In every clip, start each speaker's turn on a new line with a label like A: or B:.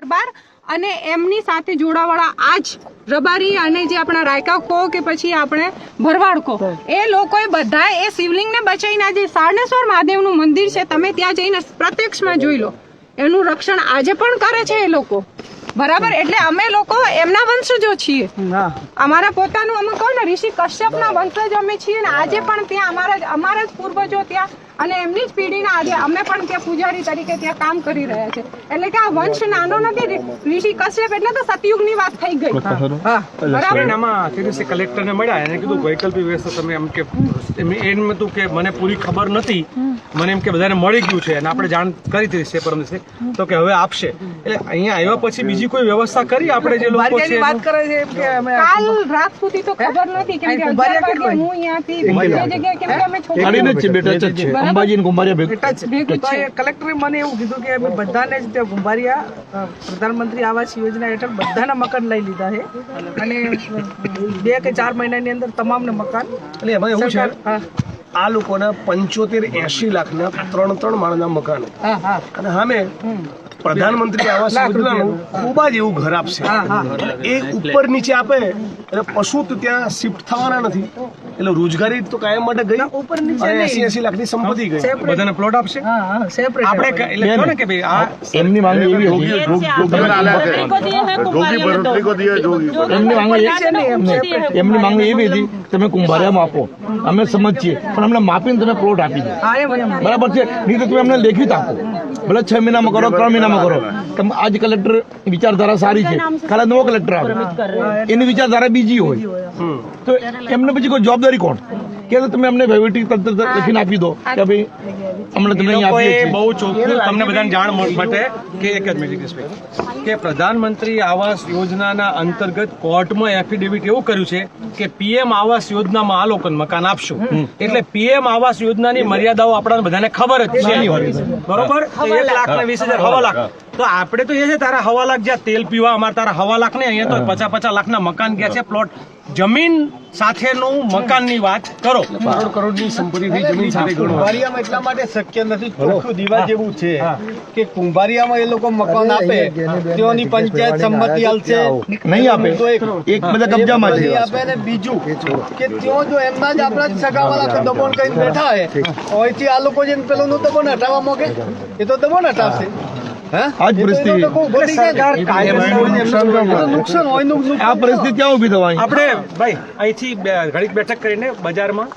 A: દરબાર અને એમની સાથે જોડાવાળા આજ રબારી અને જે આપણા રાયકા કહો કે પછી આપણે ભરવાડ કહો એ લોકોએ બધા એ શિવલિંગને બચાવીને આજે સારણેશ્વર મહાદેવનું મંદિર છે. તમે ત્યાં જઈને પ્રત્યક્ષમાં જોઈ લો. એનું રક્ષણ આજે પણ કરે છે એ લોકો. બરાબર? એટલે અમે લોકો એમના વંશજો છીએ. અમારા પોતાનું અમે કહો ને ઋષિ કશ્યપના વંશજ અમે છીએ ને આજે પણ ત્યાં અમારા જ- અમારા જ પૂર્વજો ત્યાં અને એમની જ પેઢીના આજે અમે પણ ત્યાં પૂજારી તરીકે ત્યાં કામ કરી રહ્યા છે. એટલે કે આ વંશ નાનો નથી ઋષિ કશ્યપ એટલે તો સતયુગની વાત થઈ ગઈ. બરાબર.
B: એનામાં આમાં કલેક્ટરને મળ્યા એને કીધું વૈકલ્પિક વ્યવસ્થા તમે એમ કે એમ એમ હતું કે મને પૂરી ખબર નથી. મને એમ કે બધાને મળી ગયું છે અને આપણે જાણ કરી દીધી છે પરમ દિવસે તો કે હવે આપશે. એટલે અહીંયા આવ્યા પછી બીજી કોઈ વ્યવસ્થા કરી આપણે જે લોકો છે
C: વાત કરે છે કે અમે
A: કાલ રાત સુધી તો ખબર નથી કેમ કે હું અહીંયાથી બીજી જગ્યાએ કેમ કે અમે
D: જ છે બેટા છે ને કુંભારિયા ભેગું.
C: કલેક્ટરે મને એવું કીધું કે અમે બધાને જ ત્યાં ગુંભારિયા પ્રધાનમંત્રી આવાસ યોજના હેઠળ બધાના મકાન લઈ લીધા છે. અને બે કે ચાર મહિનાની અંદર તમામને મકાન
E: એટલે એમાં એવું છે આ લોકોના પંચોતેર એસી લાખના ત્રણ ત્રણ માળના મકાનો. અને સામે પ્રધાનમંત્રી આવાસ યોજનાનું ખૂબ જ એવું ઘર આપશે એ ઉપર નીચે આપે એટલે પશુ તો ત્યાં શિફ્ટ થવાના નથી એટલે રોજગારી તો કાયમ માટે ગઈ
C: ઉપર નીચે
E: એસી એસી લાખની સંપત્તિ ગઈ
B: બધાને પ્લોટ આપશે આપણે એટલે કે ભાઈ આ
D: એમની માંગણી એવી
F: હોગી જોગી
D: એમની માંગણી એમની માંગણી એવી હતી તમે કુંભારિયામાં આપો અમે સમજીએ પણ અમને માપીને તમે પ્લોટ આપી દો બરાબર છે નહીં તો તમે અમને લેખિત આપો ભલે છ મહિનામાં કરો ત્રણ મહિના મહિનામાં કરો. તમે આજ કલેક્ટર વિચારધારા સારી છે. કાલે નવો કલેક્ટર આવે. એની વિચારધારા બીજી હોય. તો એમને પછી કોઈ જવાબદારી કોણ? કે તમે અમને વહીવટી તંત્ર લખીને આપી દો. કે ભાઈ અમને તમને આપીએ છીએ.
B: બહુ ચોખ્ખું તમને બધાને જાણ મળ- માટે કે એક જ મિનિટ કે પ્રધાનમંત્રી આવાસ યોજનાના અંતર્ગત કોર્ટમાં એફિડેવિટ એવું કર્યું છે કે પીએમ આવાસ યોજનામાં આ લોકોને મકાન આપશું. એટલે પીએમ આવાસ યોજનાની મર્યાદાઓ આપણા બધાને ખબર જ છે. બરોબર. એક લાખ. ને વીસ હજાર હવા લાખ. તો આપણે તો એ છે તારા હવા લાખ જ્યાં તેલ પીવા અમારે તારા હવા લાખ ને અહીંયા તો પચાસ પચાસ લાખના મકાન ગયા છે પ્લોટ જમીન સાથેનું મકાનની વાત કરો.
E: કરોડ કરોડની સંપત્તિ જમીન સાથે
G: કુંભારિયામાં એટલા માટે શક્ય નથી ચોખ્ખું દીવા જેવું છે કે કુંભારિયામાં એ લોકો મકાન આપે તેઓની પંચાયત સંમતિ હાલશે
D: નહીં આપે.
G: તો એક
D: એક બધા કબજામાં છે
G: આપે ને બીજું કે તેઓ જો એમના જ આપણા જ સગાવાલા દબોણ કરીને બેઠા હોય અહીંથી આ લોકો જેને પેલું નું દબોણ હટાવવા માંગે એ તો દબોણ હટાવશે.
D: આ જ પરિસ્થિતિ. આ પરિસ્થિતિ ક્યાં ઊભી થવાની
B: આપણે ભાઈ અહીંથી ઘડીક બેઠક કરીને બજારમાં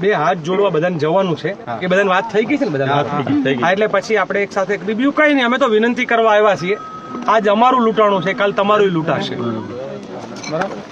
B: બે હાથ જોડવા બધાને જવાનું છે. એ બધાને વાત થઈ ગઈ છે ને બધાને? એટલે પછી આપણે એક સાથે બીજું કઈ નહીં અમે તો વિનંતી કરવા આવ્યા છીએ. આજ અમારું લૂંટાણું છે કાલ તમારું લૂંટાશે.
G: અહીંયા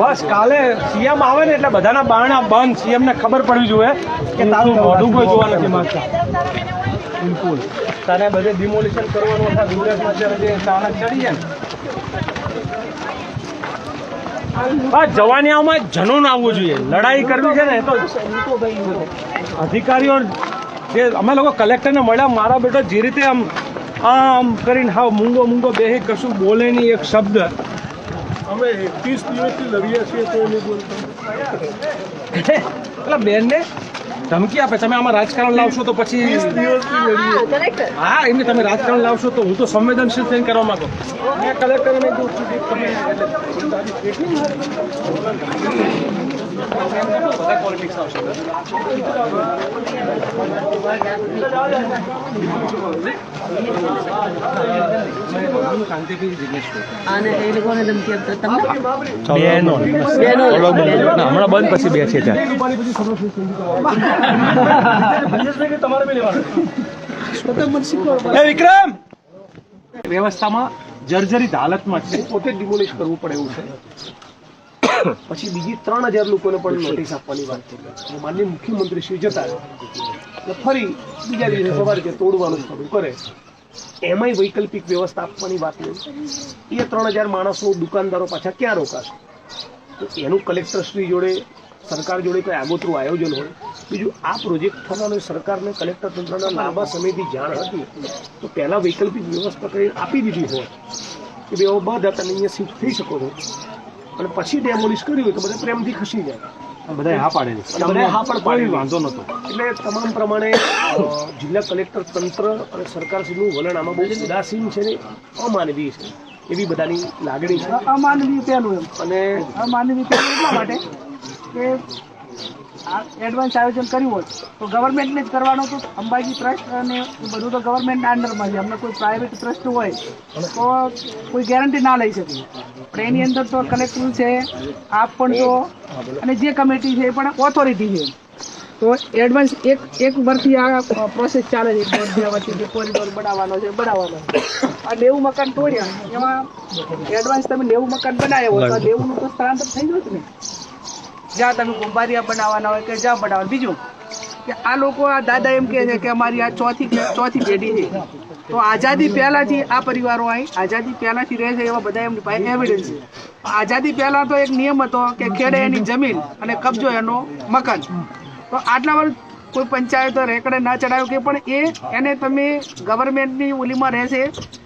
B: બસ, કાલે સીએમ આવે ને એટલે બધાના બારણા બંધ. સીએમ ને ખબર પડવી જોઈએ કે તારું મોઢું કોઈ જોવા નથી માંગતા. બિલકુલ તારે બધે ડિમોલિશન કરવાનું અથવા ગુજરાતમાં અત્યારે જે ચાણક ચડી જાય ને. આ જનૂન આવવું જોઈએ. લડાઈ કરવી છે ને તો અધિકારીઓ જે અમે લોકો કલેક્ટરને મળ્યા મારા બેટા જે રીતે આમ આમ કરીને હા મૂંગો મૂંગો બેહી કશું બોલે નહીં એક શબ્દ.
E: અમે એકવીસ દિવસથી લડીએ છીએ તો નહીં બોલતા.
B: પેલા બેનને ધમકી આપે તમે આમાં રાજકારણ લાવશો તો પછી હા એમને તમે રાજકારણ લાવશો તો હું તો સંવેદનશીલ થઈને કરવા માંગુ. મેં કલેક્ટરને બધા પોલિટિક્સ
H: હમણાં
B: પછી બે છે વિક્રમ! વ્યવસ્થામાં જર્જરિત હાલતમાં છે.
E: પોતે ડિમોલિશ કરવું પડે એવું છે. પછી બીજી ત્રણ હજાર લોકોને પણ નોટિસ આપવાની વાત કરી. અને માનનીય મુખ્યમંત્રી શ્રી જતા ફરી બીજા દિવસે સવારે કે તોડવાનું શરૂ કરે, એમાંય વૈકલ્પિક વ્યવસ્થા આપવાની વાત નહીં. એ ત્રણ હજાર માણસો દુકાનદારો પાછા ક્યાં રોકાશે? તો એનું કલેક્ટરશ્રી જોડે, સરકાર જોડે કોઈ આગોતરું આયોજન હોય. બીજું, આ પ્રોજેક્ટ થવાનો સરકારને કલેક્ટર તંત્રના લાંબા સમયથી જાણ હતી. તો પહેલાં વૈકલ્પિક વ્યવસ્થા કરી આપી દીધી હોય. કે બે બધા તમે અહીંયા શિફ્ટ થઈ શકો છો. અને પછી ડેમોલિશ કર્યું હોય તો બધા પ્રેમથી ખસી જાય.
B: બધા હા પાડે
E: અને બધાએ હા પણ પાડી
B: વાંધો નતો
E: એટલે તમામ પ્રમાણે જિલ્લા કલેક્ટર તંત્ર અને સરકારશ્રીનું વલણ આમાં બહુ ઉદાસીન છે ને અમાનવીય છે. એવી બધાની લાગણી છે.
C: અમાનવીય પહેલું એમ.
E: અને
C: અમાનવીય પહેલું એટલા માટે કે એડવાન્સ આયોજન કર્યું હોય, તો ગવર્મેન્ટને જ કરવાનો તો અંબાજી ટ્રસ્ટ અને બધું તો ગવર્મેન્ટના અંડરમાં છે. અમને કોઈ પ્રાઇવેટ ટ્રસ્ટ હોય, તો કોઈ ગેરંટી ના લઈ શકે. પણ એની અંદર તો કલેક્ટર છે, આપ પણ તો અને જે કમિટી છે એ પણ ઓથોરિટી છે. તો એડવાન્સ એક એક વર્ષથી આ પ્રોસેસ ચાલે છે. કોરિડોર બનાવવાનો છે બનાવવાનો આ નેવું મકાન તોડ્યા. એમાં એડવાન્સ તમે નેવું મકાન બનાવ્યા હોય, તો નેવુંનું તો સ્થળાંતર થઈ ગયું ને. જ્યાં તમે કુંભારિયા બનાવવાના હોય કે જ્યાં બનાવવાનું બીજું કે આ લોકો આ દાદા એમ કહે છે કે અમારી આ ચોથી ચોથી પેઢી છે. તો આઝાદી પહેલાંથી આ પરિવારો અહીં, આઝાદી પહેલાંથી રહે છે એવા બધા એમની પાસે એવિડન્સ છે. આઝાદી પહેલાં તો એક નિયમ હતો કે ખેડે એની જમીન અને કબજો એનો મકાન. તો આટલા વર્ષ કોઈ પંચાયતો રેકડે ના ચડાવ્યું કે પણ એ એને તમે ગવર્મેન્ટની ઓલીમાં રહેશે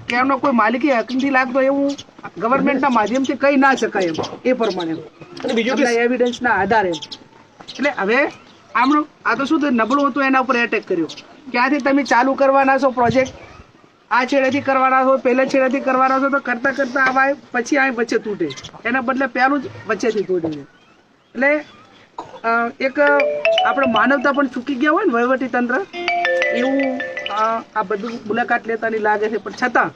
C: કે એમનો કોઈ માલિકી હક નથી લાગતો એવું ગવર્મેન્ટના માધ્યમથી કહી ના શકાય એમ એ પ્રમાણે.
E: બીજું
C: એવિડન્સના આધારે. એટલે હવે આમનું આ તો શું નબળું હતું એના ઉપર એટેક કર્યો. ક્યાંથી તમે ચાલુ કરવાના છો પ્રોજેક્ટ આ છેડેથી કરવાના છો પહેલા છેડેથી કરવાના છો તો કરતા કરતા આવા પછી આ વચ્ચે તૂટે. એના બદલે પહેલું જ વચ્ચેથી તૂટે એટલે એક આપણે માનવતા પણ ચૂકી ગયા હોય ને વહીવટી તંત્ર, એવું આ બધું મુલાકાત લેતાની લાગે છે. પણ છતાં,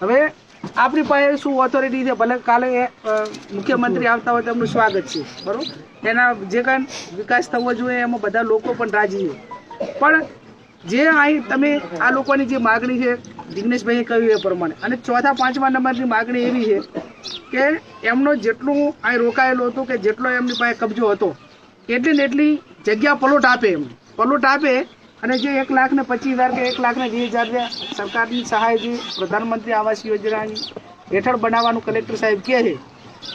C: હવે આપણી પાસે શું ઓથોરિટી છે? ભલે કાલે મુખ્યમંત્રી આવતા હોય તેમનું સ્વાગત છે. બરાબર? એના જે કાંઈ વિકાસ થવો જોઈએ, એમાં બધા લોકો પણ રાજી છે. પણ જે અહીં તમે આ લોકોની જે માગણી છે, જિગ્નેશભાઈએ કહ્યું એ પ્રમાણે. અને ચોથા, પાંચમા નંબરની માગણી એવી છે કે એમનો જેટલું અહીં રોકાયેલું હતું કે જેટલો એમની પાસે કબજો હતો એટલી ને એટલી જગ્યા પલોટ આપે એમ. પલોટ આપે અને જે એક લાખ ને પચીસ હજાર કે એક લાખ ને વીસ હજાર સરકારની સહાય જે પ્રધાનમંત્રી આવાસ યોજનાની હેઠળ બનાવવાનું કલેક્ટર સાહેબ કહે છે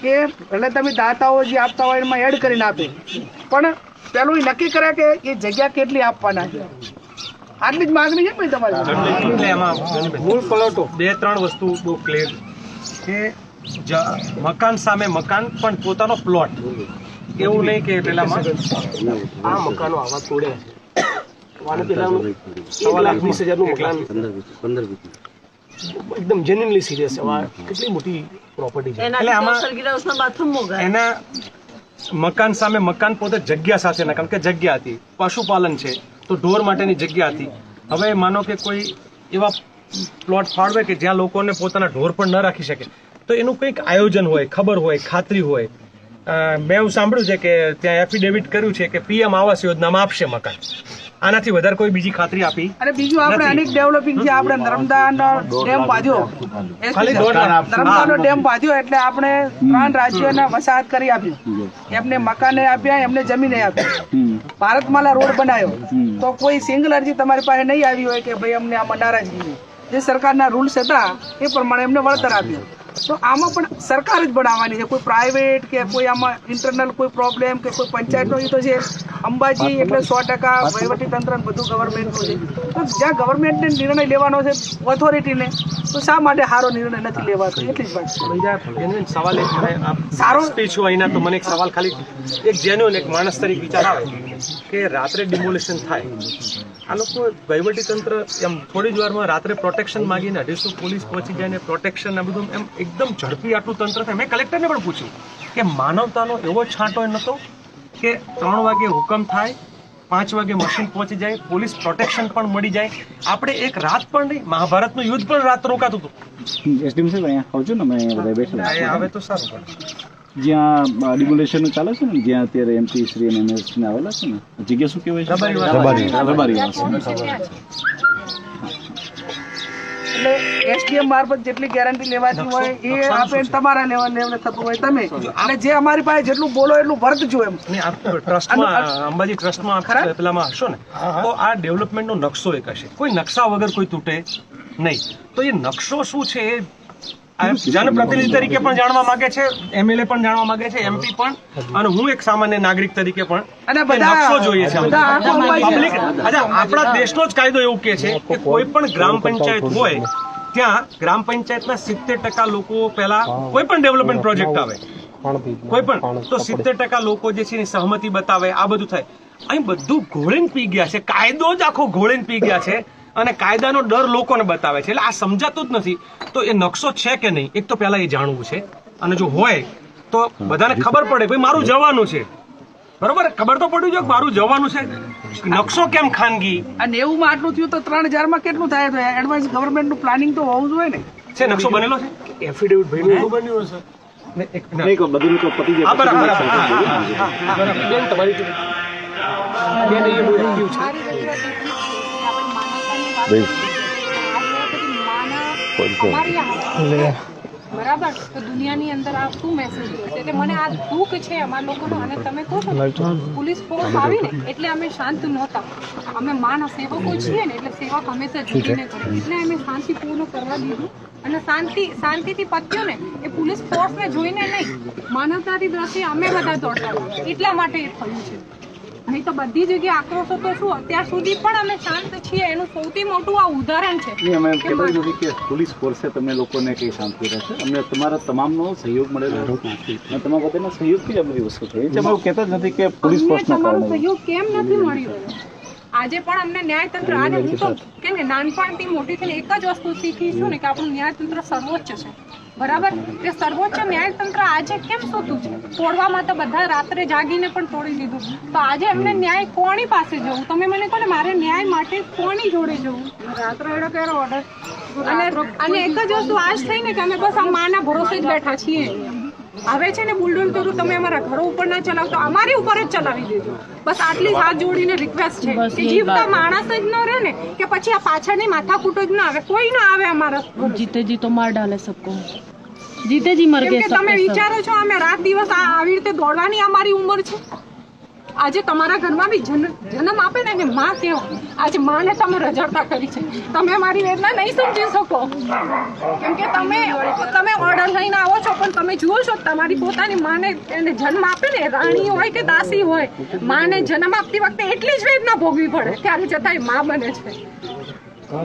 C: કે ભલે તમે દાતાઓ જે આપતા હોય એમાં એડ કરીને આપે. પણ પેલું એ નક્કી કરે કે એ જગ્યા કેટલી આપવાના છે. આટલી જ માગણી છે ભાઈ તમારી?
B: એમાં મૂળ પલોટો. બે ત્રણ વસ્તુ બહુ ક્લિયર કે મકાન સામે મકાન પણ પોતાનો પ્લોટ એવું નહીં કે પેલામાં
E: આ મકાનો આવા તોડે. છે પેલાનું એક લાખ વીસ હજારનું મકાન. એકદમ જેન્યુનલી સિરિયસ છે. કેટલી મોટી પ્રોપર્ટી છે.
B: એટલે આમાં
H: બાથરૂમ
B: એના મકાન સામે મકાન પોતે જગ્યા સાથે ના કારણ કે જગ્યા હતી. પશુપાલન છે તો ઢોર માટેની જગ્યા હતી. હવે માનો કે કોઈ એવા પ્લોટ ફાળવે કે જ્યાં લોકોને પોતાના ઢોર પણ ન રાખી શકે. તો એનું કંઈક આયોજન હોય ખબર હોય ખાતરી હોય. મેં એવું સાંભળ્યું છે કે ત્યાં એફિડેવિટ કર્યું છે કે પીએમ આવાસ યોજનામાં આપશે મકાન. આનાથી વધારે કોઈ બીજી ખાતરી આપી
C: અને બીજું આપણે અનેક ડેવલપિંગ છે. આપણે નર્મદાનો ડેમ પાધ્યો.
B: ખાલી.
C: નર્મદાનો ડેમ પાધ્યો એટલે આપણે ત્રણ રાજ્યોને વસાહત કરી આપ્યું. એમને મકાને આપ્યા એમને જમીને આપી ભારતમાલા રોડ બનાવ્યો તો કોઈ સિંગલ અરજી તમારી પાસે નહીં આવી હોય કે ભાઈ અમને આમાં નારાજગી જે સરકારના રૂલ્સ હતા એ પ્રમાણે એમને વળતર આપ્યું. તો આમાં પણ સરકાર જ બનાવવાની છે. કોઈ પ્રાઇવેટ કે કોઈ આમાં ઇન્ટરનલ કોઈ પ્રોબ્લેમ કે કોઈ પંચાયતનો તો છે. અંબાજી એટલે સો ટકા વહીવટી તંત્ર બધું ગવર્મેન્ટનું છે. તો જ્યાં ગવર્મેન્ટને નિર્ણય લેવાનો છે ઓથોરિટીને તો શા માટે સારો નિર્ણય નથી લેવાતો? એટલી જ વાત
B: સવાલ એક
C: સારો-
B: સ્પીચ હોય એના તો મને એક સવાલ ખાલી એક જેન્યુઅલ એક માણસ તરીકે વિચાર આવે. કે રાત્રે ડિમોલિશન થાય. આ લોકો તંત્ર એમ થોડી જ વારમાં રાત્રે પ્રોટેક્શન માગીને અઢીસો પોલીસ પહોંચી જાય ને પ્રોટેક્શન આ બધું એમ એકદમ ઝડપી આટલું તંત્ર થાય. મેં કલેક્ટરને પણ પૂછ્યું કે માનવતાનો એવો છાંટો નહોતો કે ત્રણ વાગે હુકમ થાય પાંચ વાગે મશીન પહોંચી જાય પોલીસ પ્રોટેક્શન પણ મળી જાય. આપણે એક રાત પણ નહીં મહાભારતનું યુદ્ધ પણ રાત રોકાતું હતું.
I: એસડીએમ સાહેબ અહીંયા આવું છું ને અમે અહીંયા બધા બેઠેલા
B: આ આવે તો સારું
I: જ્યાં ડિમોલેશન ચાલે છે ને જ્યાં અત્યારે એમપી શ્રી અને એમએસ ને આવેલા છે ને જગ્યા શું કહેવાય છે?
B: રબારી
I: રબારી.
C: એટલે એસડીએમ મારફત જેટલી ગેરંટી લેવાતી હોય એ આપે તમારા લેવા લેવલે થતું હોય. તમે અને જે અમારી પાસે જેટલું બોલો એટલું વર્તજો એમ.
B: ટ્રસ્ટમાં અંબાજી ટ્રસ્ટમાં
C: ખરા?
B: પેલામાં હશો ને તો આ ડેવલપમેન્ટનો નકશો એક હશે. કોઈ નકશા વગર કોઈ તૂટે નહીં. તો એ નકશો શું છે? એ જનપ્રતિનિધિ તરીકે પણ જાણવા માંગે છે એમએલએ પણ જાણવા માંગે છે એમપી પણ અને હું એક સામાન્ય નાગરિક તરીકે પણ
C: અને બધા-
B: નકશો જોઈએ છે. પબ્લિક અચ્છા આપણા દેશનો જ કાયદો એવું કે છે કે કોઈ પણ ગ્રામ પંચાયત હોય. ત્યાં ગ્રામ પંચાયતના સિત્તેર ટકા લોકો પહેલા કોઈ પણ ડેવલપમેન્ટ પ્રોજેક્ટ આવે. કોઈ પણ. તો સિત્તેર ટકા લોકો જે છે એની સહમતિ બતાવે આ બધું થાય. અહીં બધું ઘોળીને પી ગયા છે. કાયદો જ આખો ઘોળીને પી ગયા છે. અને કાયદાનો ડર લોકોને બતાવે છે. એટલે આ સમજાતું જ નથી. તો એ નકશો છે કે નહીં? એક તો પહેલા એ જાણવું છે. અને જો હોય તો બધાને ખબર પડે ભાઈ મારું જવાનું છે. બરોબર? ખબર તો પડવી જોઈએ કે મારું જવાનું છે. નકશો કેમ ખાનગી?
C: અને એવું માં આટલું થયું તો ત્રણ હજારમાં કેટલું થાય? તો એડવાન્સ ગવર્મેન્ટનું પ્લાનિંગ તો હોવું જોઈએ ને.
B: છે નકશો બનેલો છે? એફિડેવિટ ભાઈ બન્યું હશે. તમારી
A: બરાબર? તો દુનિયાની અંદર આ શું મેસેજ એટલે મને આ દુઃખ છે અમારા લોકોનો અને તમે કહો છો પોલીસ ફોર્સ આવી એટલે અમે શાંત નહોતા. અમે માનવ સેવકો છીએ ને એટલે સેવક હંમેશા જીવીને કરે. એટલે અમે શાંતિપૂર્ણ કરવા દીધું. અને શાંતિ શાંતિથી પત્યો ને એ પોલીસ ફોર્સને જોઈને નહીં. માનવતાની દ્રષ્ટિએ અમે બધા દોડતા એટલા માટે એ થયું છે. નહીં તો બધી જગ્યાએ આક્રોશો તો શું? અત્યાર સુધી પણ અમે શાંત છીએ. એનું સૌથી મોટું આ ઉદાહરણ છે.
I: નહીં, અમે
A: કે
I: કહેતા જ
A: મા-
I: નથી કે પોલીસ ફોર્સે તમને લોકોને કંઈ શાંતિ રહેશે અમને તમારા તમામનો સહયોગ મળેલો રહ્યો અને તમારા બધાના સહયોગથી જ આ વસ્તુ થઈ છે અમે કહેતા જ નથી કે પોલીસ
A: તમારો
I: કારણે.
A: સહયોગ કેમ નથી મળી રહ્યો આજે પણ અમને ન્યાયતંત્ર આજે હું તો કેમ કે નાનપણથી મોટી થઈને એક જ વસ્તુ શીખી છું ને કે આપણું ન્યાયતંત્ર સર્વોચ્ચ છે. બરાબર? તે સર્વોચ્ચ ન્યાયતંત્ર આજે કેમ શોધું છે? તોડવામાં તો બધા રાત્રે જાગીને પણ તોડી દીધું તો આજે એમને ન્યાય કોની પાસે જવું? તમે મને કહો ને મારે ન્યાય માટે કોની જોડે જવું? રાત્રે એડો કેરો ઓર્ડર અને અને એક જ વસ્તુ આજ થઈને કે અમે બસ આ માના ભરોસે જ બેઠા છીએ. આવે છે ને બુલડોઝર તમે અમારા ઘરો ઉપર ના ચલાવતો અમારી ઉપર જ ચલાવી દેજો. બસ આટલી હાથ જોડીને રિક્વેસ્ટ છે. કે જીવતા માણસ જ ન રહે ને કે પછી આ પાછળની માથાકૂટ જ ના આવે કોઈ ના આવે અમારા
H: જીતેજી તો માર ડાલે સબકો.
A: જીતેજી
H: મર
A: ગયે તમે વિચારો છો અમે રાત દિવસ આ આવી રીતે દોડવાની અમારી ઉંમર છે? આજે તમારા ઘરમાં બી જન્મ આપે ને એને માં કહેવાય આજે માને તમે રજડતા કરી છે. તમે મારી વેદના નહીં સમજી શકો. કેમ કે તમે તમે ઓર્ડર લઈને આવો છો, પણ તમે જુઓ છો તમારી પોતાની માને એને જન્મ આપે ને, રાણી હોય કે દાસી હોય, માને જન્મ આપતી વખતે એટલી જ વેદના ભોગવી પડે, ત્યારે જતાં માં બને છે.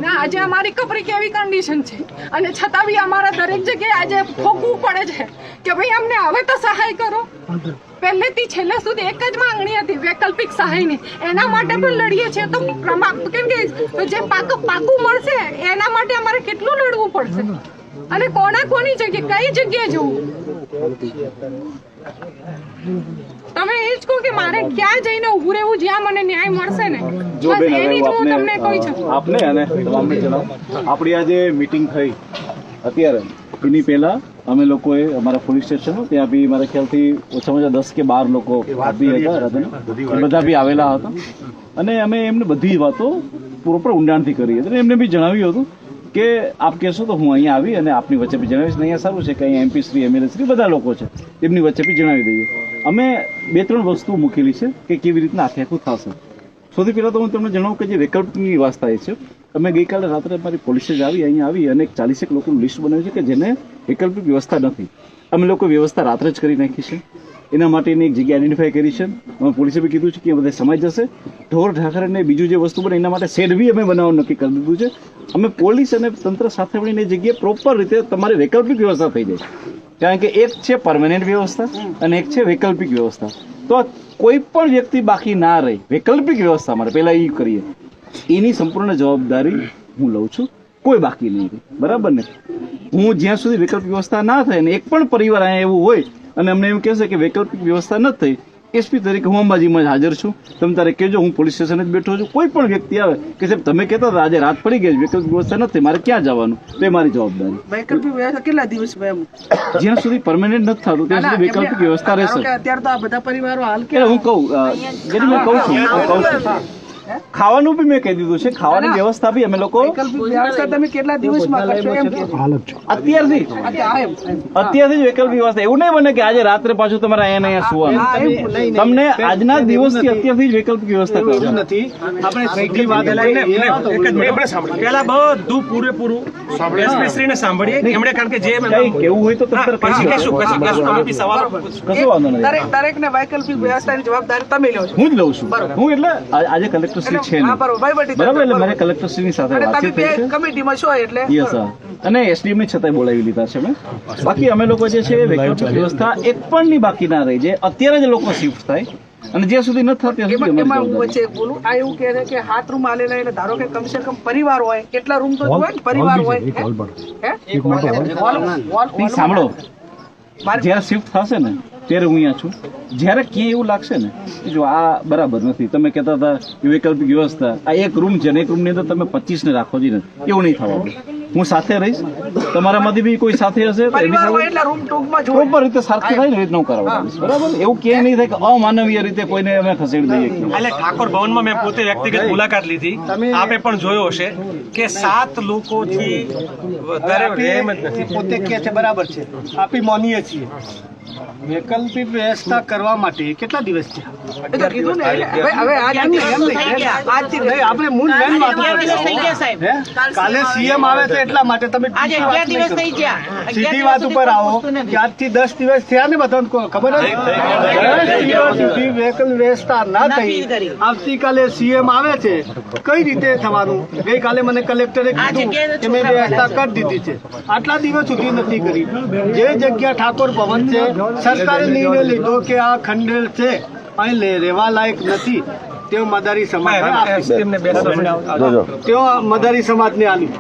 A: ના, આજે અમારી કપરી કેવી કન્ડિશન છે? અને છતાં બી અમારા દરેક જગ્યાએ આજે ભોગવું પડે છે કે ભાઈ અમને હવે તો સહાય કરો. પહેલેથી છેલ્લે સુધી એક જ માંગણી હતી વૈકલ્પિક સહાયની. એના માટે પણ લડીએ છીએ. તો કેમ કે જે પાક પાકું મળશે એના માટે અમારે કેટલું લડવું પડશે? અને કોના કોની જગ્યાએ કઈ જગ્યાએ જવું? તમે એ જ કહો કે મારે ક્યાં જઈને ઊભું રહેવું જ્યાં મને ન્યાય મળશે ને?
I: જો બેન હવે
A: હું તમને કહી છું
I: આપને અને તમામને જણાવ. આપણી આજે મીટિંગ થઈ અત્યારે એની પહેલા અમે લોકોએ અમારા પોલીસ સ્ટેશન ત્યાં બી મારા ખ્યાલથી ઓછામાં ઓછા દસ કે બાર લોકો બી હતા બધા બી આવેલા હતા. અને અમે એમને બધી વાતો પ્રોપર ઊંડાણથી કરી હતી. અને એમને બી જણાવ્યું હતું કે આપ કહેશો તો હું અહીંયા આવી અને આપની વચ્ચે બી જણાવીશ. અહીંયા સારું છે કે અહીંયા એમપી શ્રી એમએલએ શ્રી બધા લોકો છે. એમની વચ્ચે બી જણાવી દઈએ. અમે બે ત્રણ વસ્તુ મૂકેલી છે કે કેવી રીતના આખે આખું થશે. સૌથી પહેલાં તો હું તમને જણાવું કે જે વૈકલ્પિકની વાસ્તા એ છે અમે ગઈકાલે રાત્રે અમારી પોલીસે જ આવી અહીંયા આવી અને એક ચાલીસેક લોકોનું લિસ્ટ બનાવ્યું છે કે જેને વૈકલ્પિક વ્યવસ્થા નથી. અમે લોકો વ્યવસ્થા રાત્રે જ કરી નાખી છે. એના માટેની એક જગ્યા આઈડેન્ટિફાઈ કરી છે. અમે પોલીસે બી કીધું છે કે બધા સમાઈ જશે. ઢોર ઢાકરને બીજું જે વસ્તુ બને એના માટે શેડ બી અમે બનાવવાનું નક્કી કરી દીધું છે. અમે પોલીસ અને તંત્ર સાથે મળીને એ જગ્યાએ પ્રોપર રીતે તમારી વૈકલ્પિક વ્યવસ્થા થઈ જાય. કારણ કે એક છે પરમેનન્ટ વ્યવસ્થા અને એક છે વૈકલ્પિક વ્યવસ્થા. તો કોઈ પણ વ્યક્તિ બાકી ના રહે, વૈકલ્પિક વ્યવસ્થા માટે પહેલાં એ કરીએ. એની સંપૂર્ણ જવાબદારી હું લઉં છું. કોઈ બાકી નહીં બરાબર ને? હું જ્યાં સુધી વૈકલ્પિક વ્યવસ્થા ના થાય ને એક પણ પરિવાર અહીંયા એવું હોય અને અમને એમ કહેશે કે વૈકલ્પિક વ્યવસ્થા નથી થઈ એસપી તરીકે હું અંબાજીમાં જ હાજર છું. તમે તારે કહેજો હું પોલીસ સ્ટેશન જ બેઠો છું. કોઈ પણ વ્યક્તિ આવે કે સાહેબ તમે કહેતા હતા આજે રાત પડી ગઈ છે, વૈકલ્પિક વ્યવસ્થા નથી મારે ક્યાં જવાનું? તે મારી જવાબદારી.
C: વૈકલ્પિક વ્યવસ્થા કેટલા દિવસ
I: જ્યાં સુધી પરમેનન્ટ નથી થતું ત્યાં સુધી વૈકલ્પિક વ્યવસ્થા રહેશે.
C: અત્યારે તો આ બધા પરિવારો હાલ કે
I: હું કહું જેની મેં કહું છું કહું છું. ખાવાનું બી મેં કહી દીધું છે. ખાવાની વ્યવસ્થા બી અમે લોકો
C: તમે કેટલા દિવસમાં
I: અત્યારથી. અત્યારથી જ વૈકલ્પિક વ્યવસ્થા. એવું નહીં બને કે આજે રાત્રે પાછું તમારે અહીંયા અહીંયા સુવાનું. તમને આજના દિવસથી અત્યારથી જ વૈકલ્પિક વ્યવસ્થા કરી
G: નથી. આપણે સૈકલી વાત
B: સાંભળીએ. પહેલા બધું પૂરેપૂરું શ્રીને સાંભળીએ એમણે કારણ કે જે
I: કઈ કેવું હોય તો
B: હા,
I: સવાલ
B: પછી કહેશું, કહેશું, કહેશું. અમે બી સવાલો
I: કશું વાંધો નહીં.
C: દરેક ને વૈકલ્પિક વ્યવસ્થાની જવાબદારી તમે લો છો.
I: હું જ લઉં છું. હું એટલે આજે કલેક્ટર શ્રી છે
C: બરોબર
I: એટલે મારે કલેક્ટરશ્રીની સાથે વાતચીત થઈ છે.
C: કમિટીમાં છો એટલે?
I: યસ સર અને એસડીએમની છતાંય બોલાવી લીધા છે મેં. બાકી અમે લોકો જે છે વૈકલ્પિક વ્યવસ્થા એક પણ ની બાકી ના રહી. જે અત્યારે જ લોકો શિફ્ટ થાય. અને જ્યાં સુધી નથી થતી
C: એમાં એમાં. વચ્ચે બોલું. આ એવું કહે છે કે હાથ રૂમ આલેલા એટલે ધારો કે કમસે કમ પરિવાર હોય. કેટલા રૂમ તો હોય ને? પરિવાર હોય. હે?
I: સાંભળો. જ્યાં શિફ્ટ થશે ને ત્યારે હું અહીંયા છું. જ્યારે ક્યાંય એવું લાગશે ને જો આ બરાબર નથી. તમે કહેતા હતા વૈકલ્પિક વ્યવસ્થા. આ એક રૂમ છે ને, એક રૂમની અંદર તમે પચીસ ને રાખો જ નથી. એવું નહીં થવા હું સાથે રહીશ. તમારામાંથી બી કોઈ સાથે હશે? સાથે પ્રોપર રીતે સારખી થાય ને રીતનું કરાવડાવીશ બરાબર? એવું કે નહીં થાય કે અમાનવીય રીતે કોઈને અમે ખસેડી દઈએ
B: એટલે ઠાકોર ભવનમાં મેં પોતે વ્યક્તિગત મુલાકાત લીધી. આપે પણ જોયો હશે કે સાત લોકોથી વધારે એમ જ નથી.
G: પોતે કે છે બરાબર છે. આપી માનીએ છીએ. વૈકલ્પિક વ્યવસ્થા કરવા માટે કેટલા દિવસ છે આપણે મૂળ મેન? કાલે સીએમ આવે છે એટલા માટે તમે. સીધી વાત ઉપર આવો. કે આજથી દસ દિવસ થયા ને બધાને ખબર સુધી વૈકલ્પિક વ્યવસ્થા ના થઈ. આવતીકાલે સીએમ આવે છે. કઈ રીતે થવાનું? ગઈકાલે મને કલેક્ટરે કીધું કે મેં વ્યવસ્થા કરી દીધી છે. આટલા દિવસ સુધી નથી કરી. જે જગ્યા ઠાકોર ભવન છે સરકારે નિર્ણય લીધો કે આ ખંડેર છે. અહીં લે- રહેવા લાયક નથી. તેઓ મદારી સમાજ તેઓ મદારી સમાજને આલી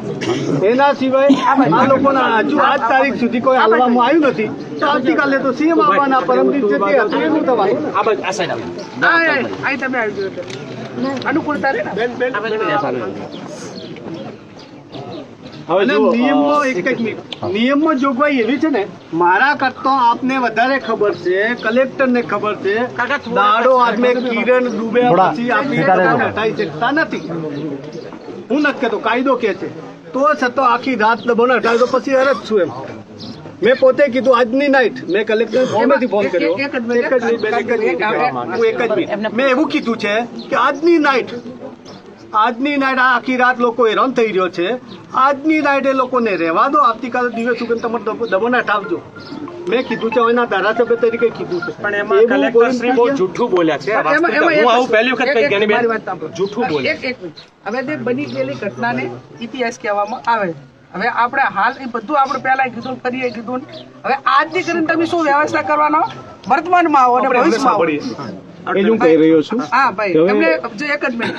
G: એના સિવાય આ લોકોના હજુ આજ તારીખ સુધી કોઈ હાલવામાં આવ્યું નથી તો આવતીકાલે તો સીએમ આવવાના પરમ દિવસે તે હતું એનું થવાનું
B: આ બાજુ, આ સાઈડ આવો.
C: હા, હા, અહીં તમે આવી જાઓ એટલે. અનુકૂળતા રહે ને
I: હવે
G: નિયમમાં
I: અ,
G: એક નિયમમાં જોગવાઈ એવી છે ને મારા કરતા આપને વધારે ખબર છે કલેક્ટરને ખબર છે દાડો આદમે કિરણ ડૂબ્યા પછી શકતા નથી. હું નથી કહેતો કાયદો કે છે. તો છતાં આખી રાત ડબોને હટાવી તો પછી અરજ છું એમ. મેં પોતે કીધું આજની નાઇટ મેં કલેક્ટર ફોનથી ફોન કર્યો.
C: એક- જ મિનિટ.
G: હું એક જ મેં એવું કીધું છે કે આજની નાઈટ આજની નાઇટ આ આખી રાત લોકો હેરાન થઈ રહ્યો છે. આજની નાઇટ એ લોકોને રહેવા દો. આવતીકાલે દિવસ સુધી તમારે દબો- દબોના ઠાવજો મેં કીધું છે એના ધારાસભ્ય તરીકે કીધું છે.
B: પણ એમાં કલેક્ટર શ્રી બહુ જૂઠું બોલ્યા છે. હું આવું પહેલી વખત
C: કહી
B: ગયા
C: મારી વાત સાંભળો.
B: જૂઠું બોલે.
C: એક એક મિનિટ. હવે જે બની ગયેલી ઘટનાને ઇતિહાસ કહેવામાં આવે. છે. હવે આપણે હાલ એ બધું આપણે પહેલા કીધું કરીએ કીધું. હવે આજથી કરીને તમે શું વ્યવસ્થા કરવાનો? વર્તમાનમાં આવો અને ભવિષ્યમાં આવો.
I: એ હું કહી રહ્યો છું.
C: હા ભાઈ. તમને જો એક જ મિનિટ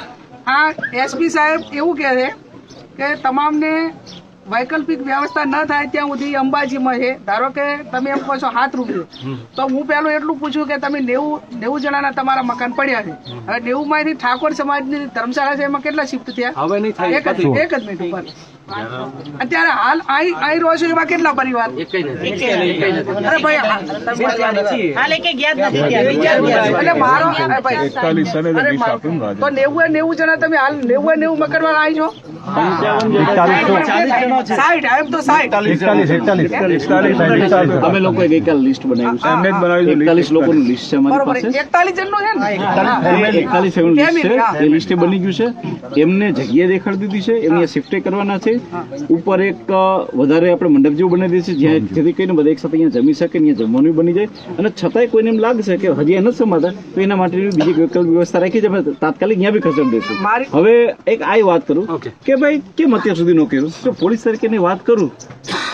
C: આ એસપી સાહેબ એવું કહે છે કે તમામને વૈકલ્પિક વ્યવસ્થા ન થાય ત્યાં સુધી અંબાજીમાં છે. ધારો કે તમે એમ કહો છો હાથ રૂપિયો. તો હું પહેલું એટલું પૂછ્યું કે તમે નેવું નેવું જણાના તમારા મકાન પડ્યા છે. હવે નેવું માંથી ઠાકોર સમાજની ધર્મશાળા છે એમાં કેટલા શિફ્ટ થયા?
B: હવે નહીં થાય
C: એક જ એક જ મિનિટ ઉપર. અત્યારે હાલ આઈ આઈ રહ્યો છો એમાં કેટલા પરિવાર? અરે ભાઈ એટલે મારો અરે ભાઈ મારો- તો નેવું નેવું જણા તમે હાલ નેવું નેવું મકાન વાળા આવી છો?
I: અમે લોકોએ ગઈકાલે લિસ્ટ બનાવ્યું છે એકતાલીસ લોકોનું લિસ્ટ છે અમારી પાસે
C: એકતાલીસ જણનું છે
I: એકતાલીસ એનું લિસ્ટ છે એ લિસ્ટ બની ગયું છે એમને જગ્યા દેખાડી દીધી છે એમને શિફ્ટે કરવાના છે ઉપર એક વધારે આપણે મંડપ જેવું બનાવી દઈશું જ્યાં જેથી કરીને બધા એક સાથે અહીંયા જમી શકે અહીંયા જમવાનું બની જાય અને છતાંય કોઈને એમ લાગશે કે હજી એને સમાતા તો એના માટે બીજી વ્યવસ્થા રાખી છે તાત્કાલિક અહીંયા બી ખસેડી
C: દેશું
I: હવે એક આ વાત કરું કે ભાઈ, કેમ અત્યાર સુધી ન જો પોલીસ તરીકેની વાત કરું,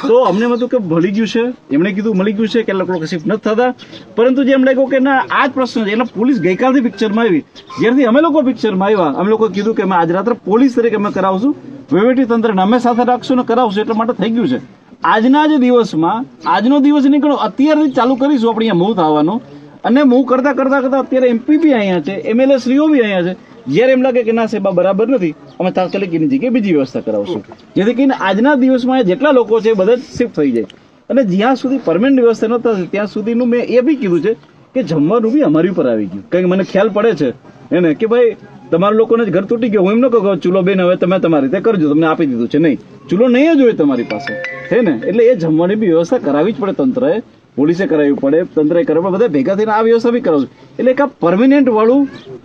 I: તો અમને બધું કે ભળી ગયું છે. એમણે કીધું મળી ગયું છે કે લોકો શિફ્ટ નથી થતા. પરંતુ જે એમ લાગ્યું કે ના, આ જ પ્રશ્ન છે. એટલે પોલીસ ગઈકાલથી પિક્ચરમાં આવી. જ્યારથી અમે લોકો પિક્ચરમાં આવ્યા, અમે લોકો કીધું કે અમે આજ રાત્રે પોલીસ તરીકે અમે કરાવશું. વહીવટી તંત્રને અમે સાથે રાખશું ને કરાવશું એટલા માટે થઈ ગયું છે. આજના જ દિવસમાં, આજનો દિવસ નીકળો અત્યારથી ચાલુ કરીશું આપણે અહીંયા મૂવ થવાનું અને મૂવ કરતા કરતા કરતા અત્યારે એમપી બી અહીંયા છે એમએલએ શ્રીઓ બી અહીંયા છે. જ્યારે એમ લાગે કે ના સાહેબ બરાબર નથી અમે તાત્કાલિક એની જગ્યાએ બીજી વ્યવસ્થા કરાવશું. જેથી કરીને આજના દિવસમાં જેટલા લોકો છે બધા શિફ્ટ થઈ જાય. અને જ્યાં સુધી પરમેનન્ટ વ્યવસ્થા ન થશે ત્યાં સુધીનું મેં એ બી કીધું છે કે જમવાનું બી અમારી ઉપર આવી ગયું. કંઈક મને ખ્યાલ પડે છે એને કે ભાઈ તમારા લોકોને જ ઘર તૂટી ગયો. હું એમ ન કહું ચૂલો બેન હવે તમે તમારી રીતે કરજો તમને આપી દીધું છે. નહીં. ચૂલો નહીં જ હોય તમારી પાસે છે ને એટલે એ જમવાની બી વ્યવસ્થા કરાવી જ પડે તંત્રએ. પોલીસે કરાવવી પડે તંત્રએ કરાવવું પડે બધા ભેગા થઈને આ વ્યવસ્થા બી કરાવવું એટલે એક આ પરમિનન્ટ વાળું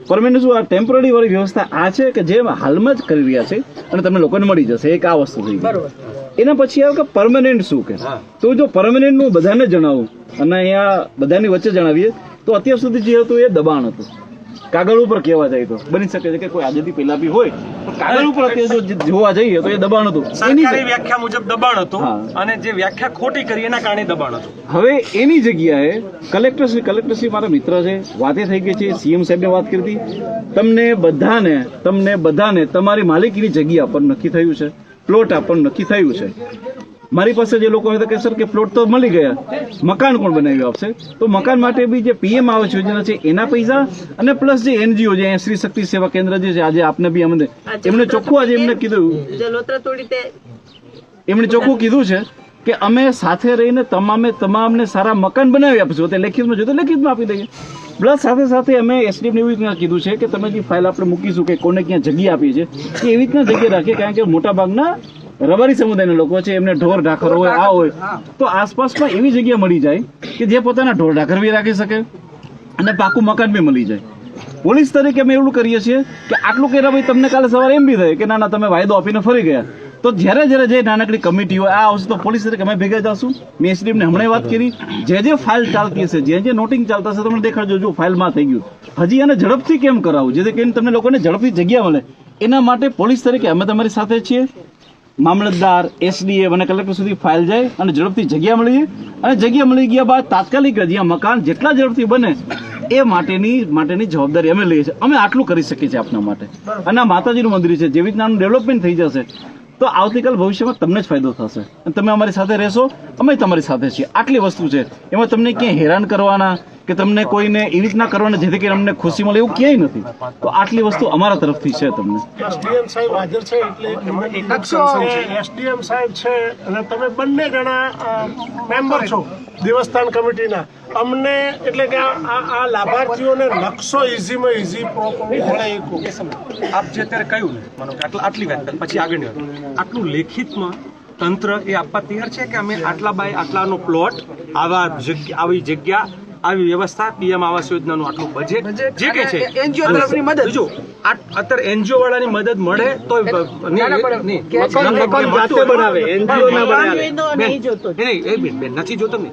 I: પરમિનન્ટ શું આ ટેમ્પરરી વાળી વ્યવસ્થા આ છે કે જે હાલમાં જ કરી રહ્યા છે અને તમને લોકોને મળી જશે એક આ વસ્તુ થઈ ગઈ. એના પછી આવે કે પરમનન્ટ શું કે? તો જો પરમનન્ટનું બધાને જણાવું અને અહીંયા બધાની વચ્ચે જણાવીએ તો અત્યાર સુધી જે હતું એ દબાણ હતું. કાગળ ઉપર કહેવા જાય તો. બની શકે છે કે કોઈ આઝાદી પહેલા બી હોય પણ કાગળ ઉપર અત્યારે જો જોવા જઈએ તો એ દબાણ હતું.
B: સરકારી વ્યાખ્યા મુજબ દબાણ હતું અને જે વ્યાખ્યા ખોટી કરી એના કારણે દબાણ હતું.
I: હવે એની જગ્યાએ કલેક્ટરશ્રી કલેક્ટરશ્રી મારા મિત્ર છે વાતે થઈ ગઈ છે સીએમ સાહેબને વાત કરી હતી. તમને બધાને તમને બધાને તમારી માલિકીની જગ્યા પર નક્કી થયું છે પ્લોટ આપણ નક્કી થયું છે. મારી પાસે જે લોકો હતા કે સર કે પ્લોટ તો મળી ગયા. મકાન કોણ બનાવી આપશે? તો મકાન માટે બી જે પીએમ આવાસ યોજના છે એના પૈસા અને પ્લસ જે એનજીઓ જે શ્રી શક્તિ સેવા કેન્દ્ર જે છે આજે આપને બી અમને એમણે ચોખ્ખું આજે એમને કીધું. એમણે ચોખ્ખું કીધું છે કે અમે સાથે રહીને તમામે તમામને સારા મકાન બનાવી આપીશું. તે લેખિતમાં જોઈએ તો લેખિતમાં આપી દઈએ. પ્લસ સાથે સાથે અમે એસડીએમને એવી રીતના કીધું છે કે તમે જે ફાઇલ આપણે મૂકીશું કે કોને ક્યાં જગ્યા આપી છે એ એવી રીતના જગ્યા રાખીએ કારણ કે મોટાભાગના રબારી સમુદાયના લોકો છે એમને ઢોર ઢાખર હોય આ હોય તો આસપાસમાં એવી જગ્યા મળી જાય કે જે પોતાના ઢોર ઢાખર બી રાખી શકે અને પાકું મકાન બી મળી જાય. પોલીસ તરીકે અમે એવું કરીએ છીએ કે આટલું કર્યા ભાઈ તમને કાલે સવારે એમ બી થાય કે ના ના તમે વાયદો આપીને ફરી ગયા. તો જ્યારે જ્યારે જે નાનકડી કમિટી હોય આ આવશે તો પોલીસ તરીકે અમે ભેગા જશું. મેં એસડીએમને હમણાં વાત કરી. જે જે ફાઇલ ચાલતી હશે જે જે નોટિંગ ચાલતા હશે તમને દેખાડજો જો ફાઇલમાં થઈ ગયું. હજી એને ઝડપથી કેમ કરાવવું? જેથી કરીને તમને લોકોને ઝડપથી જગ્યા મળે. એના માટે પોલીસ તરીકે અમે તમારી સાથે છીએ. મામલતદાર એસડીએ અને કલેક્ટર સુધી ફાઇલ જાય અને ઝડપથી જગ્યા મળી જાય. અને જગ્યા મળી ગયા બાદ તાત્કાલિક જ મકાન જેટલા ઝડપથી બને એ માટેની માટેની જવાબદારી અમે લઈએ છીએ. અમે આટલું કરી શકીએ છીએ આપના માટે. અને આ માતાજીનું મંદિર છે. જેવી રીતના ડેવલપમેન્ટ થઈ જશે તો આવતીકાલ ભવિષ્યમાં તમને જ ફાયદો થશે. અને તમે અમારી સાથે રહેશો અમે તમારી સાથે છીએ. આટલી વસ્તુ છે. એમાં તમને ક્યાંય હેરાન કરવાના કે તમને કોઈને એવી રીતના કરવાના જેથી કરીને અમને ખુશી મળે એવું ક્યાંય નથી. તો આટલી વસ્તુ અમારા તરફથી છે તમને.
E: એસડીએમ સાહેબ હાજર છે એટલે એક જ concern છે. એસડીએમ સાહેબ છે અને તમે બંને જણા મેમ્બર છો. દેવસ્થાન કમિટીના. અમને એટલે કે આ લાભાર્થીઓને નકશો ઇઝીમાં ઇઝી મળે એ
B: આપ જે અત્યારે કહ્યું ને માનો કે આટલા આટલી વાત પછી આગળની વાત. આટલું લેખિતમાં તંત્ર એ આપવા તૈયાર છે કે અમે આટલા બાય આટલાનો પ્લોટ આવા જગ્યા આવી જગ્યા આવી વ્યવસ્થા પીએમ આવાસ યોજનાનું આટલું બજેટ જે કે છે.
C: એનજીઓ તરફની મદદ.
B: જો અત્યારે એનજીઓ વાળાની મદદ મળે તો
G: જાતે બનાવે એનજીઓ ના બનાવે.
B: બેન, નહીં, એક બેન, નથી જોતો ને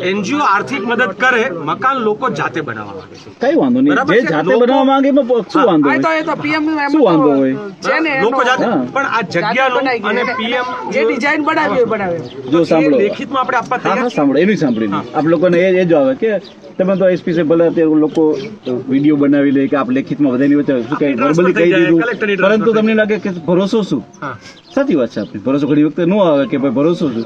B: એનજીઓ આર્થિક મદદ કરે મકાન લોકો જાતે બનાવવા માંગે છે.
I: કઈ વાંધો નહીં. જે જાતે બનાવવા માંગે એમાં શું વાંધો
C: આ તો
I: હોય?
C: એ તો પીએમ
I: શું વાંધો હોય?
C: છે ને
B: લોકો જાતે પણ આ જગ્યાનું અને પીએમ
C: જે ડિઝાઇન બનાવી હોય બનાવે.
I: જો સાંભળો.
B: લેખિતમાં આપણે આપવા તૈયાર છીએ.
I: સાંભળો એનું સાંભળીને. આપ લોકોને એ એ જ આવે કે તમે તો એસપી સાહેબ ભલે અત્યારે લોકો વીડિયો બનાવી લે કે આપ લેખિતમાં વધારે વચ્ચે શું
B: કઈ
I: વર્બલી કહી
B: જાય,
I: દીધું. પરંતુ તમને લાગે કે ભરોસો શું. સાચી વાત છે આપણી. ભરોસો ઘણી વખતે ન આવે કે ભાઈ ભરોસો છે.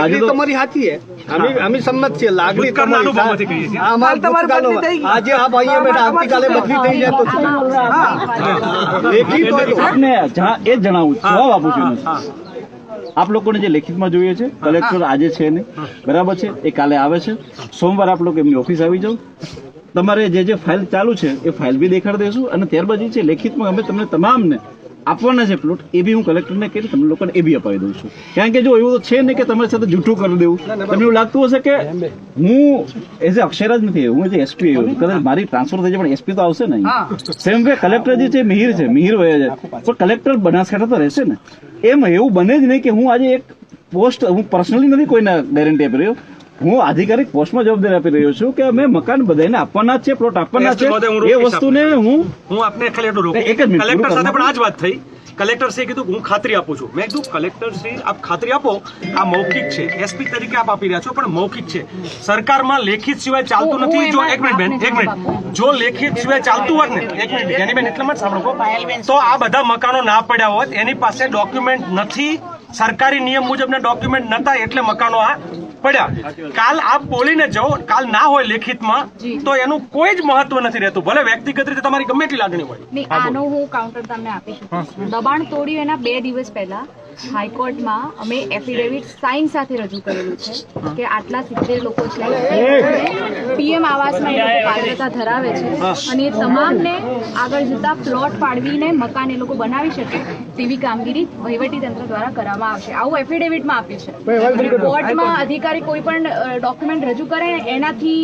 I: આજે તો
G: તમારી સાચી છે અમે અમે સંમત છીએ. લાગણી તમારી
B: અનુભવમાંથી કહીએ છીએ.
G: આ
C: તમારી બદલી થઈ ગઈ.
G: આજે આ ભાઈએ બેટા આવતીકાલે બદલી થઈ જાય તો? લેખિત તો
I: આપને એ જ જણાવું જવાબ આપું છું. આપ લોકોને જે લેખિતમાં જોઈએ છે કલેક્ટર આજે છે ને બરાબર છે? એ કાલે આવે છે. સોમવાર આપ લોકો એમની ઓફિસ આવી જાઓ. તમારે જે જે ફાઇલ ચાલુ છે એ ફાઇલ બી દેખાડી દઈશું અને ત્યારબાદ જે છે લેખિતમાં અમે તમને તમામને આપવાના છે પ્લોટ એ બી હું કલેક્ટરને કહી તમને લોકોને એ બી અપાવી દઉં છું. કારણ કે જો એવું તો છે ને કે તમારી સાથે જૂઠું કરી દેવું. તમને એવું લાગતું હશે કે હું એઝ એ અક્ષર જ નથી હું જે એસપી આવ્યો કદાચ મારી ટ્રાન્સફર થઈ જાય પણ એસપી તો આવશે નહીં. સેમ વે કલેક્ટર જે છે મિહિર છે મિહિર વયા જાય. પણ કલેક્ટર બનાસકાંઠા તો રહેશે ને. એમ એવું બને જ નહીં કે હું આજે એક પોસ્ટ હું પર્સનલી નથી કોઈને ગેરંટી આપી રહ્યો. હું આધિકારિક પોસ્ટમાં જવાબદારી આપી રહ્યો છું કે અમે મકાન બધાને આપવાના છે પ્લોટ આપવાના છે.
B: હું
I: એ વસ્તુને હું
B: હું આપને ખાલી એટલું રોકું.
I: એક જ મિનિટ,
B: કલેક્ટર સાથે પણ આ જ વાત થઈ. કલેક્ટર શ્રી કીધું હું ખાતરી આપું છું. મેં કીધું કલેક્ટર શ્રી આપ ખાતરી આપો આ મૌખિક છે. એસપી તરીકે આપ આપી રહ્યા છો પણ મૌખિક છે. સરકારમાં લેખિત સિવાય ચાલતું નથી. જો એક મિનિટ બેન એક મિનિટ. જો લેખિત સિવાય ચાલતું હોત ને એક મિનિટ જેની બેન એટલા માટે સાંભળો. તો આ બધા મકાનો ના પડ્યા હોત એની પાસે ડોક્યુમેન્ટ નથી. સરકારી નિયમ મુજબના ડોક્યુમેન્ટ નતા એટલે મકાનો આ પડ્યા. કાલ આપ બોલીને જાઓ કાલ ના હોય લેખિતમાં તો એનું કોઈ જ મહત્વ નથી રહેતું. ભલે વ્યક્તિગત રીતે તમારી ગમે એટલી લાગણી હોય.
J: આનો હું કાઉન્ટર તમને આપી શકું દબાણ તોડ્યું એના બે દિવસ પહેલા. હાઈકોર્ટમાં અમે એફિડેવિટ સાઇન સાથે રજૂ કરેલું છે કે આટલા સિત્તેર લોકો છે. પીએમ આવાસમાં એ લોકો પાત્રતા ધરાવે છે અને એ તમામને આગળ જતા પ્લોટ ફાળવીને મકાન એ લોકો બનાવી શકે. તેવી કામગીરી વહીવટી તંત્ર દ્વારા કરવામાં આવશે. આવું એફિડેવિટમાં આપ્યું છે. કોર્ટમાં અધિકારી કોઈ પણ ડોક્યુમેન્ટ રજૂ કરે એનાથી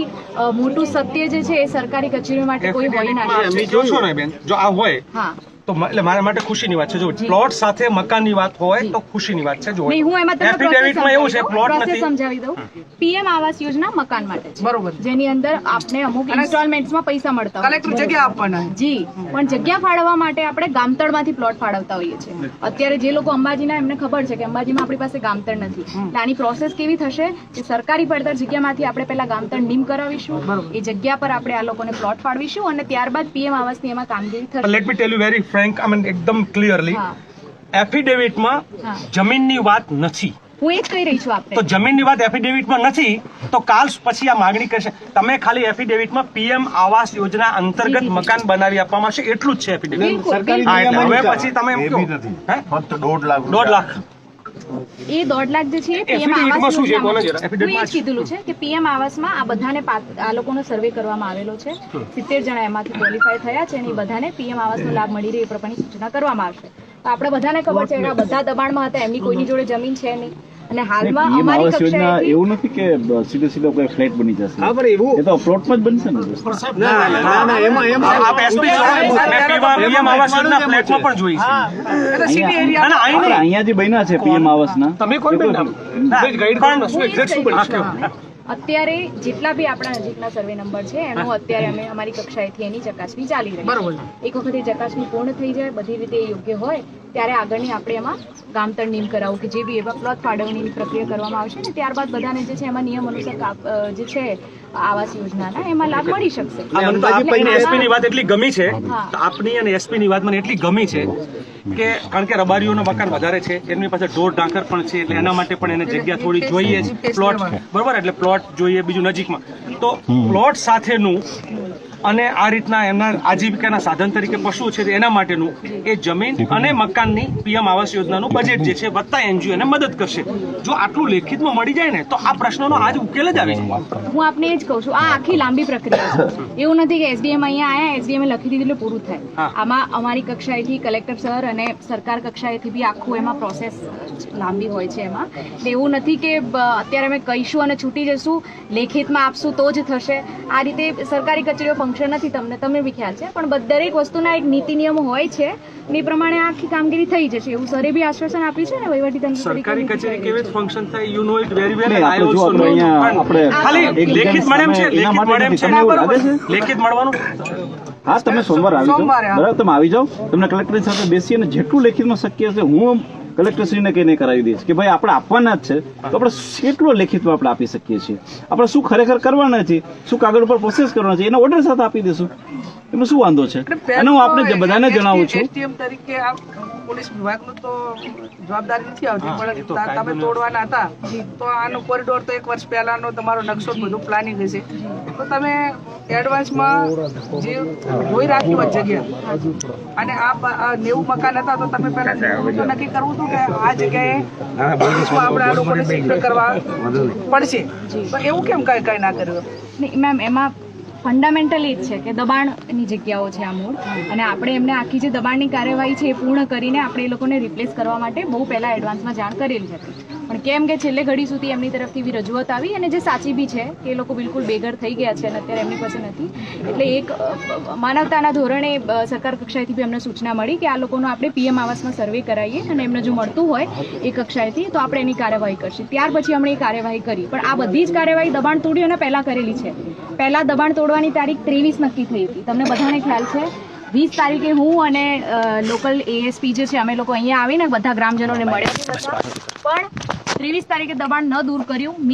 J: મોટું સત્ય જે છે એ સરકારી કચેરીઓ માટે કોઈ હોય ના
B: જો છો ને બેન જો આ હોય
J: હા.
B: તો એટલે મારા માટે ખુશીની વાત છે. જો પ્લોટ સાથે મકાનની વાત હોય તો ખુશીની વાત છે. જો
J: નહીં હું એમાં તમને
B: એફિડેવિટમાં એવું છે પ્લોટ નથી.
J: સમજાવી દઉં. પીએમ આવાસ યોજના મકાન માટે છે.
C: બરોબર.
J: જેની અંદર આપને અમુક ઇન્સ્ટોલમેન્ટ્સમાં પૈસા મળતા હોય.
C: કલેક્ટર જગ્યા આપવાના.
J: જી. પણ જગ્યા ફાળવવા માટે આપણે ગામતળમાંથી પ્લોટ ફાળવતા હોઈએ છીએ. અત્યારે જે લોકો અંબાજીના એમને ખબર છે કે અંબાજીમાં આપણી પાસે ગામતળ નથી. એટલે આની પ્રોસેસ કેવી થશે? કે સરકારી પડતર જગ્યામાંથી આપણે પહેલા ગામતળ નીમ કરાવીશું. એ જગ્યા પર આપણે આ લોકોને પ્લોટ ફાળવીશું અને ત્યારબાદ પીએમ આવાસની એમાં કામગીરી થશે.
B: Let me tell you very frank I mean એકદમ ક્લિયરલી એફિડેવિટમાં જમીનની વાત નથી.
J: હું એ કહી રહી છું
B: તો જમીનની વાત એફિડેવિટમાં નથી તો કાલ પછી આ માગણી કરશે. તમે ખાલી એફિડેવિટમાં પીએમ આવાસ યોજના અંતર્ગત મકાન બનાવી આપવામાં આવશે. એટલું જ છે એફિડેવિટ. હવે પછી તમે એમ કહો?
F: ફક્ત દોઢ લાખ
B: દોઢ લાખ.
J: એ દોઢ લાખ જે છે પીએમ આવાસ યોજનામાં કીધેલું છે કે પીએમ આવાસમાં આ બધાને આ લોકોનો સર્વે કરવામાં આવેલો છે. સિત્તેર જણા એમાંથી ક્વોલિફાય થયા છે અને એ બધાને પીએમ આવાસનો લાભ મળી રહે એ પ્રમાણે સૂચના કરવામાં આવશે. તો આપણે બધાને ખબર છે કે બધા દબાણમાં હતા એમની કોઈની જોડે જમીન છે નહીં. અને હાલમાં
I: પીએમ
J: અમારી
I: યોજના
J: કક્ષાએથી
I: એવું નથી કે સીધો સીધે કોઈ ફ્લેટ બની જશે
G: હા પણ એવું
I: એ તો પ્લોટમાં જ બનશે ને
G: ના ના ના એમાં એમાં
B: આપ એસપી છો? મેં આવાસ યોજના ફ્લેટમાં પણ જોઈ છે
I: અહીંયા
B: ના, ના.
I: અહીંયા જે બન્યા છે પીએમ આવાસના
B: તમે કોણ બન્યા ના, ગાઈડ કોણ શું
J: હું એ જ
B: exact શું બન્યું?
J: અત્યારે જેટલા બી આપણા નજીકના સર્વે નંબર છે એનો અત્યારે અમે અમારી કક્ષાએથી એની ચકાસણી ચાલી રહી છે. એક વખત એ ચકાસણી પૂર્ણ થઈ જાય બધી રીતે યોગ્ય હોય ત્યારે આગળની આપણે એમાં ગામતર નિયમ કરાવવું કે જે બી એવા પ્લોટ ફાળવણીની પ્રક્રિયા કરવામાં આવશે ને ત્યારબાદ બધાને જે છે એમાં નિયમ અનુસાર જે છે આવાસ યોજનાના એમાં લાભ મળી શકશે.
B: આ મને તો આપની અને SP ની વાત એટલી ગમી છે તો આપની અને એસપીની ની વાત મને એટલી ગમી છે કે કારણ કે રબારીઓનો મકાન વધારે છે એમની પાસે ઢોર ઢાંકર પણ છે એટલે એના માટે પણ એને જગ્યા થોડી જોઈએ જ. પ્લોટ બરાબર એટલે પ્લોટ જોઈએ બીજું નજીકમાં. તો પ્લોટ સાથેનું અને આ રીતના એમના આજીવિકાના સાધન તરીકે પશુ છે એના માટેનું એ જમીન અને મકાનની પીએમ આવાસ યોજનાનું બજેટ જે છે વધતા એનજીઓ એને મદદ કરશે. જો આટલું લેખિતમાં મળી જાય ને તો આ પ્રશ્નનો આજ ઉકેલ જ આવી
J: હું આપને એ જ કહું છું આ આખી લાંબી પ્રક્રિયા છે. એવું નથી કે એસડીએમ અહીંયા આયા એસડીએમ લખી દીધું એટલે પૂરું થાય. આમાં અમારી કક્ષાએથી કલેક્ટર સર અને સરકાર કક્ષાએથી બી આખું એમાં પ્રોસેસ લાંબી હોય છે એમાં. એવું નથી કે અત્યારે અમે કહીશું અને છૂટી જશું લેખિતમાં આપશું તો જ થશે. આ રીતે સરકારી કચેરીઓ ફંક્શન નથી તમને તમે બી ખ્યાલ છે. પણ દરેક વસ્તુના એક નીતિ નિયમો હોય છે એ પ્રમાણે આખી કામગીરી થઈ જશે. એવું સરે બી આશ્વાસન આપ્યું છે ને વહીવટી તંત્ર
B: સરકારી કચેરી કેવી રીતે ફંક્શન થાય you know it very well
I: I also know આપણે
B: ખાલી લેખિત મળેમ છે લેખિત
I: માટે
B: મળે એમ
I: નથી.
B: છે? લેખિત મળવાનું?
I: હા તમે સોમવાર આવી જાઓ. બરાબર તમે આવી જાઓ. તમને કલેક્ટર સાથે બેસી અને જેટલું લેખિતમાં શક્ય છે હું કલેક્ટરશ્રીને કહીને કરાવી દઈશ કે ભાઈ આપણે આપવાના જ છે. તો આપણે કેટલો લેખિતમાં આપણે આપી શકીએ છીએ? આપણે શું ખરેખર કરવાના છે શું કાગળ ઉપર પ્રોસેસ કરવાના છે એના ઓર્ડર સાથે આપી દઈશું. એમાં શું વાંધો છે? અને હું આપને બધાને જણાવું છું.
C: એસટીએમ તરીકે આ પોલીસ વિભાગનું તો જવાબદારી નથી આવતી પણ તમે તોડવાના હતા તો આનો કોરિડોર તો એક વર્ષ પહેલાનો તમારો નકશો ને બધું પ્લાનિંગ હશે. તો તમે એડવાન્સમાં જે જોઈ રાખ્યું જગ્યા અને આ નેવું મકાન હતા તો તમે પહેલા નક્કી કરવું હતું? કે આ જગ્યાએ આપણે આ લોકોને શિફ્ટ કરવા પડશે? તો એવું કેમ કઈ કઈ ના કર્યું?
J: નહીં મેમ એમાં ફંડામેન્ટલી જ છે કે દબાણની જગ્યાઓ છે આ મૂળ. અને આપણે એમને આખી જે દબાણની કાર્યવાહી છે એ પૂર્ણ કરીને આપણે એ લોકોને રિપ્લેસ કરવા માટે બહુ પહેલાં એડવાન્સમાં જાણ કરેલી હતી. પણ કેમ કે છેલ્લે ઘડી સુધી એમની તરફથી બી રજૂઆત આવી અને જે સાચી બી છે કે એ લોકો બિલકુલ બેઘર થઈ ગયા છે અને અત્યારે એમની પાસે નથી. એટલે એક માનવતાના ધોરણે સરકાર કક્ષાએથી બી અમને સૂચના મળી કે આ લોકોનો આપણે પીએમ આવાસમાં સર્વે કરાવીએ અને એમને જો મળતું હોય એ કક્ષાએથી તો આપણે એની કાર્યવાહી કરશું. ત્યાર પછી અમે એ કાર્યવાહી કરી. પણ આ બધી જ કાર્યવાહી દબાણ તોડી અને પહેલાં કરેલી છે. પહેલાં દબાણ તોડવાની તારીખ ત્રેવીસ નક્કી થઈ હતી. તમને બધાને ખ્યાલ છે વીસ તારીખે હું અને લોકલ એએસપી જે છે અમે લોકો અહીંયા આવીને બધા ગ્રામજનોને મળ્યા. પણ ત્રેવીસ તારીખે દબાણ ન દૂર કર્યું.